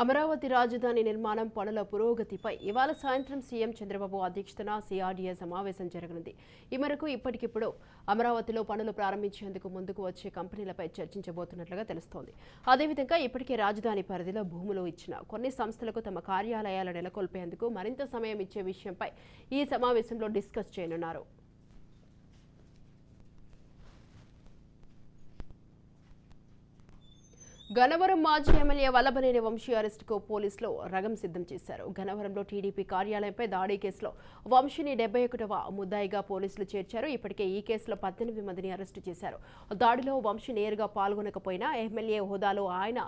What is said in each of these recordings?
అమరావతి రాజధాని నిర్మాణం పనుల పురోగతిపై ఇవాళ సాయంత్రం సీఎం చంద్రబాబు అధ్యక్షతన సిఆర్డీఏ సమావేశం జరగనుంది. ఈ మేరకు ఇప్పటికిప్పుడు అమరావతిలో పనులు ప్రారంభించేందుకు ముందుకు వచ్చే కంపెనీలపై చర్చించబోతున్నట్లుగా తెలుస్తోంది. అదేవిధంగా ఇప్పటికే రాజధాని పరిధిలో భూములు ఇచ్చిన కొన్ని సంస్థలకు తమ కార్యాలయాలు నెలకొల్పేందుకు మరింత సమయం ఇచ్చే విషయంపై ఈ సమావేశంలో డిస్కస్ చేయనున్నారు. గనవరం మాజీ ఎమ్మెల్యే వల్లభనేని వంశీ అరెస్టుకు పోలీసులు రగం సిద్ధం చేశారు. గనవరంలో టీడీపీ కార్యాలయంపై దాడి కేసులో వంశీని డెబ్బై ఒకటవ ముద్దాయిగా పోలీసులు చేర్చారు. ఇప్పటికే ఈ కేసులో పద్దెనిమిది మందిని అరెస్టు చేశారు. దాడిలో వంశీ నేరుగా పాల్గొనకపోయినా ఎమ్మెల్యే హోదాలో ఆయన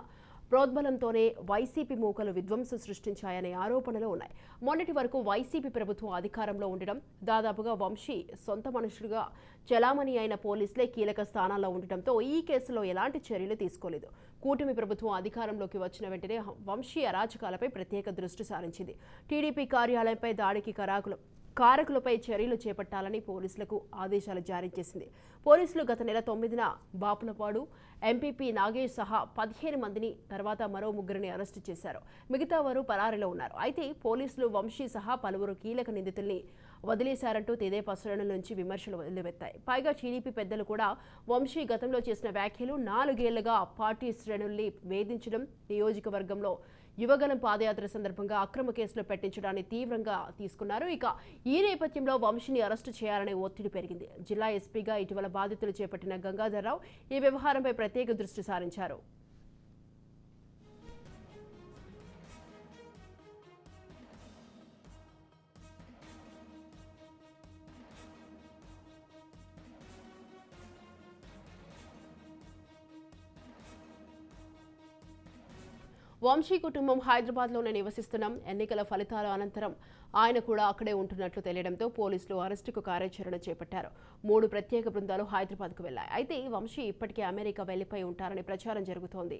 ప్రోద్బలంతోనే వైసీపీ మూకలు విధ్వంసం సృష్టించాయనే ఆరోపణలు ఉన్నాయి. మొన్నటి వరకు వైసీపీ ప్రభుత్వం అధికారంలో ఉండడం దాదాపుగా వంశీ సొంత మనుషులుగా చలామణి అయిన పోలీసులే కీలక స్థానాల్లో ఉండటంతో ఈ కేసులో ఎలాంటి చర్యలు తీసుకోలేదు. కూటమి ప్రభుత్వం అధికారంలోకి వచ్చిన వెంటనే వంశీ అరాచకాలపై ప్రత్యేక దృష్టి సారించింది. టీడీపీ కార్యాలయంపై దాడికి కరాకులు కారకులపై చర్యలు చేపట్టాలని పోలీసులకు ఆదేశాలు జారీ చేసింది. పోలీసులు గత నెల తొమ్మిదిన బాపులపాడు ఎంపీపీ నాగేష్ సహా పదిహేను మందిని తర్వాత మరో ముగ్గురిని అరెస్టు చేశారు. మిగతా వారు పరారీలో ఉన్నారు. అయితే పోలీసులు వంశీ సహా పలువురు కీలక నిందితుల్ని వదిలేశారంటూ తెదేపా శ్రేణుల నుంచి విమర్శలు వెల్లువెత్తాయి. పైగా టీడీపీ పెద్దలు కూడా వంశీ గతంలో చేసిన వ్యాఖ్యలు నాలుగేళ్ళుగా పార్టీ శ్రేణుల్ని వేధించడం నియోజకవర్గంలో యువగణం పాదయాత్ర సందర్భంగా అక్రమ కేసులు పెట్టించడాన్ని తీవ్రంగా తీసుకున్నారు. ఇక ఈ నేపథ్యంలో వంశీని అరెస్టు చేయాలనే ఒత్తిడి పెరిగింది. జిల్లా ఎస్పీగా ఇటీవల బాధితులు చేపట్టిన గంగాధర్రావు ఈ వ్యవహారంపై ప్రత్యేక దృష్టి సారించారు. వంశీ కుటుంబం హైదరాబాద్లోనే నివసిస్తున్నాం. ఎన్నికల ఫలితాల అనంతరం ఆయన కూడా అక్కడే ఉంటున్నట్లు తెలియడంతో పోలీసులు అరెస్టుకు కార్యాచరణ చేపట్టారు. మూడు ప్రత్యేక బృందాలు హైదరాబాద్కు వెళ్ళాయి అయితే వంశీ ఇప్పటికే అమెరికా వెళ్ళిపోయి ఉంటారని ప్రచారం జరుగుతోంది.